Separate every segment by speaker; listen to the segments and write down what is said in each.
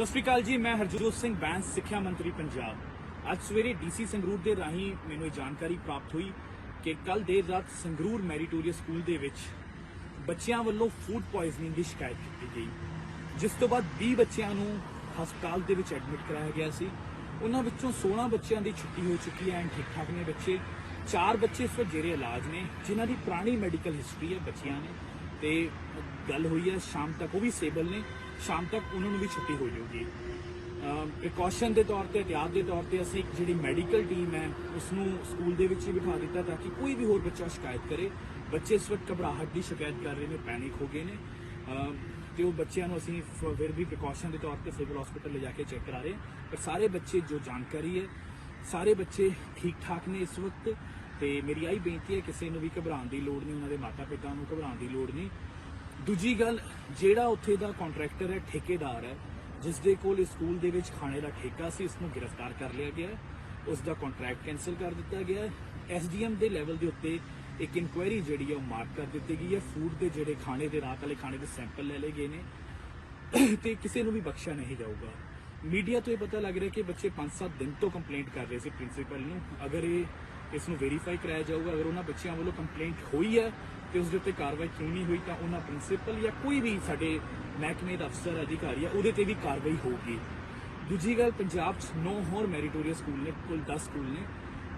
Speaker 1: ਸਤਿ ਸ਼੍ਰੀ ਅਕਾਲ ਜੀ, ਮੈਂ ਹਰਜੋਤ ਸਿੰਘ ਬੈਂਸ, ਸਿੱਖਿਆ ਮੰਤਰੀ ਪੰਜਾਬ। ਅੱਜ ਸਵੇਰੇ ਡੀਸੀ ਸੰਗਰੂਰ ਦੇ ਰਾਹੀਂ ਮੈਨੂੰ ਇਹ ਜਾਣਕਾਰੀ ਪ੍ਰਾਪਤ ਹੋਈ ਕਿ ਕੱਲ ਦੇਰ ਰਾਤ ਸੰਗਰੂਰ ਮੈਰੀਟੋਰੀਅਸ ਸਕੂਲ ਦੇ ਵਿੱਚ ਬੱਚਿਆਂ ਵੱਲੋਂ ਫੂਡ ਪੋਇਜ਼ਨਿੰਗ ਦੀ ਸ਼ਿਕਾਇਤ ਕੀਤੀ ਗਈ, ਜਿਸ ਤੋਂ ਬਾਅਦ 20 ਬੱਚਿਆਂ ਨੂੰ ਹਸਪਤਾਲ ਦੇ ਵਿੱਚ ਐਡਮਿਟ ਕਰਾਇਆ ਗਿਆ ਸੀ। ਉਹਨਾਂ ਵਿੱਚੋਂ 16 ਬੱਚਿਆਂ ਦੀ ਛੁੱਟੀ ਹੋ ਚੁੱਕੀ ਹੈ ਐਂਡ ਠੀਕ ਠਾਕ ਨੇ ਬੱਚੇ। ਚਾਰ ਬੱਚੇ ਇਸ ਵਕਤ ਜੇਰੇ ਇਲਾਜ ਨੇ, ਜਿਨ੍ਹਾਂ ਦੀ ਪੁਰਾਣੀ ਮੈਡੀਕਲ ਹਿਸਟਰੀ ਹੈ ਬੱਚਿਆਂ ਨੇ ਤੇ ਗੱਲ ਹੋਈ ਹੈ, ਸ਼ਾਮ ਤੱਕ, ਉਹ ਵੀ ਸਟੇਬਲ ਨੇ। ਸ਼ਾਮ ਤੱਕ ਉਹਨਾਂ ਨੂੰ ਵੀ ਛੁੱਟੀ ਹੋ ਜਾਊਗੀ। ਪ੍ਰੀਕਾਸ਼ਨ ਦੇ ਤੌਰ ਤੇ ਇhtiyਾਤ ਦੇ ਤੌਰ ਤੇ ਅਸੀਂ ਇੱਕ ਜਿਹੜੀ ਮੈਡੀਕਲ ਟੀਮ ਹੈ ਉਸ ਨੂੰ ਸਕੂਲ ਦੇ ਵਿੱਚ ਹੀ ਬਿਠਾ ਦਿੱਤਾ ਤਾਂ ਕਿ ਕੋਈ ਵੀ ਹੋਰ ਬੱਚਾ ਸ਼ਿਕਾਇਤ ਕਰੇ। ਬੱਚੇ ਇਸ ਵਕਤ ਘਬਰਾਹਟ ਦੀ ਸ਼ਿਕਾਇਤ ਕਰ ਰਹੇ ਨੇ ਪੈਨਿਕ ਹੋ ਗਏ ਨੇ। ਅਮ, ਤੇ ਉਹ ਬੱਚਿਆਂ ਨੂੰ ਅਸੀਂ ਫਿਰ ਵੀ ਪ੍ਰੀਕਾਸ਼ਨ ਦੇ ਤੌਰ ਤੇ ਸਿਵਲ ਹਸਪੀਟਲ ਲੈ ਜਾ ਕੇ ਚੈੱਕ ਕਰਾ ਰਹੇ ਪਰ ਸਾਰੇ ਬੱਚੇ ਜੋ ਜਾਣਕਾਰੀ ਹੈ, ਸਾਰੇ ਬੱਚੇ ਠੀਕ ਠਾਕ ਨੇ ਇਸ ਵਕਤ। ਤੇ ਮੇਰੀ ਆਈ ਬੇਨਤੀ ਹੈ, ਕਿਸੇ ਨੂੰ ਵੀ ਘਬਰਾਉਣ ਦੀ ਲੋੜ ਨਹੀਂ, ਉਹਨਾਂ ਦੇ ਮਾਤਾ ਪਿਤਾ ਨੂੰ ਘਬਰਾਉਣ ਦੀ ਲੋੜ ਨਹੀਂ। ਦੂਜੀ ਗੱਲ, ਜਿਹੜਾ ਉੱਥੇ ਦਾ ਕੰਟਰੈਕਟਰ ਹੈ, ਠੇਕੇਦਾਰ ਹੈ ਜਿਸ ਦੇ ਕੋਲ ਸਕੂਲ ਦੇ ਵਿੱਚ ਖਾਣੇ ਦਾ ਠੇਕਾ ਸੀ ਉਸ ਨੂੰ ਗ੍ਰਿਫਤਾਰ ਕਰ ਲਿਆ ਗਿਆ ਹੈ। ਉਸ ਦਾ ਕੰਟਰੈਕਟ ਕੈਨਸਲ ਕਰ ਦਿੱਤਾ ਗਿਆ ਹੈ। ਐਸਡੀਐਮ ਦੇ ਲੈਵਲ ਦੇ ਉੱਤੇ ਇੱਕ ਇਨਕੁਆਇਰੀ ਜਿਹੜੀ ਹੈ, ਉਹ ਮਾਰਕ ਕਰ ਦਿੱਤੀ ਗਈ ਹੈ। ਫੂਡ ਦੇ ਜਿਹੜੇ ਖਾਣੇ ਦੇ, ਰਾਤ ਵਾਲੇ ਖਾਣੇ ਦੇ ਸੈਂਪਲ ਲੈ ਲਏ ਗਏ ਨੇ। ਤੇ ਕਿਸੇ ਨੂੰ ਵੀ ਬਖਸ਼ਿਆ ਨਹੀਂ ਜਾਊਗਾ। ਮੀਡੀਆ ਤੋਂ ਇਹ ਪਤਾ ਲੱਗ ਰਿਹਾ ਕਿ ਬੱਚੇ 5-7 ਦਿਨ ਤੋਂ ਕੰਪਲੇਂਟ ਕਰ ਰਹੇ ਸੀ ਪ੍ਰਿੰਸੀਪਲ ਨੂੰ। ਅਗਰ ਇਹ ਇਸ ਨੂੰ ਵੈਰੀਫਾਈ ਕਰਾਇਆ ਜਾਊਗਾ। ਅਗਰ ਉਹਨਾਂ ਬੱਚਿਆਂ ਵੱਲੋਂ ਕੰਪਲੇਂਟ ਹੋਈ ਹੈ ਤੇ ਉਸ ਦੇ ਉੱਤੇ ਕਾਰਵਾਈ ਕਿਉਂ ਨਹੀਂ ਹੋਈ, ਤਾਂ ਉਹਨਾਂ ਪ੍ਰਿੰਸੀਪਲ ਜਾਂ ਕੋਈ ਵੀ ਸਾਡੇ ਮਹਿਕਮੇ ਦਾ ਅਫਸਰ, ਅਧਿਕਾਰੀ ਆ, ਉਹਦੇ ਤੇ ਵੀ ਕਾਰਵਾਈ ਹੋਊਗੀ। ਦੂਜੀ ਗੱਲ, ਪੰਜਾਬ 'ਚ ਨੌ ਹੋਰ ਮੈਰੀਟੋਰੀਅਸ ਸਕੂਲ ਨੇ, ਕੁੱਲ 10 ਸਕੂਲ ਨੇ।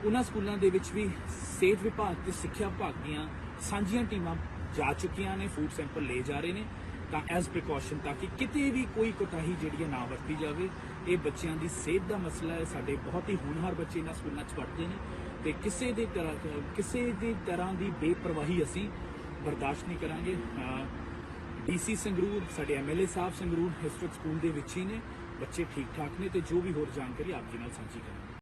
Speaker 1: ਉਹਨਾਂ ਸਕੂਲਾਂ ਦੇ ਵਿੱਚ ਵੀ ਸਿਹਤ ਵਿਭਾਗ ਤੇ ਸਿੱਖਿਆ ਵਿਭਾਗ ਦੀਆਂ ਸਾਂਝੀਆਂ ਟੀਮਾਂ ਜਾ ਚੁੱਕੀਆਂ ਨੇ ਫੂਡ ਸੈਂਪਲ ਲੈ ਜਾ ਰਹੇ ਨੇ। ਤਾਂ ਐਜ਼ ਪ੍ਰੀਕਾਸ਼ਨ ਤਾਂ ਕਿ ਕਿਤੇ ਵੀ ਕੋਈ ਕੋਤਾਹੀ ਜਿਹੜੀ ਹੈ ਨਾ ਵਰਤੀ ਜਾਵੇ। ਇਹ ਬੱਚਿਆਂ ਦੀ ਸਿਹਤ ਦਾ ਮਸਲਾ ਹੈ। ਸਾਡੇ ਬਹੁਤ ਹੀ ਹੋਣਹਾਰ ਬੱਚੇ ਇਹਨਾਂ ਸਕੂਲਾਂ 'ਚ ਪੜ੍ਹਦੇ ਨੇ ਤੇ ਕਿਸੇ ਦੀ ਤਰ੍ਹਾਂ, ਕਿਸੇ ਦੀ ਤਰ੍ਹਾਂ ਦੀ ਬੇਪਰਵਾਹੀ ਅਸੀਂ ਬਰਦਾਸ਼ਤ ਨਹੀਂ ਕਰਾਂਗੇ। ਡੀਸੀ ਸੰਗਰੂਰ, ਸਾਡੇ ਐਮਐਲਏ ਸਾਹਿਬ ਸੰਗਰੂਰ ਹਿਸਟ੍ਰਿਕ ਸਕੂਲ ਦੇ ਵਿੱਚ ਹੀ ਨੇ। ਬੱਚੇ ਠੀਕ ਠਾਕ ਨੇ ਤੇ ਜੋ ਵੀ ਹੋਰ ਜਾਣਕਾਰੀ ਆਪ ਜੀ ਨਾਲ ਸਾਂਝੀ ਕਰਾਂਗੇ।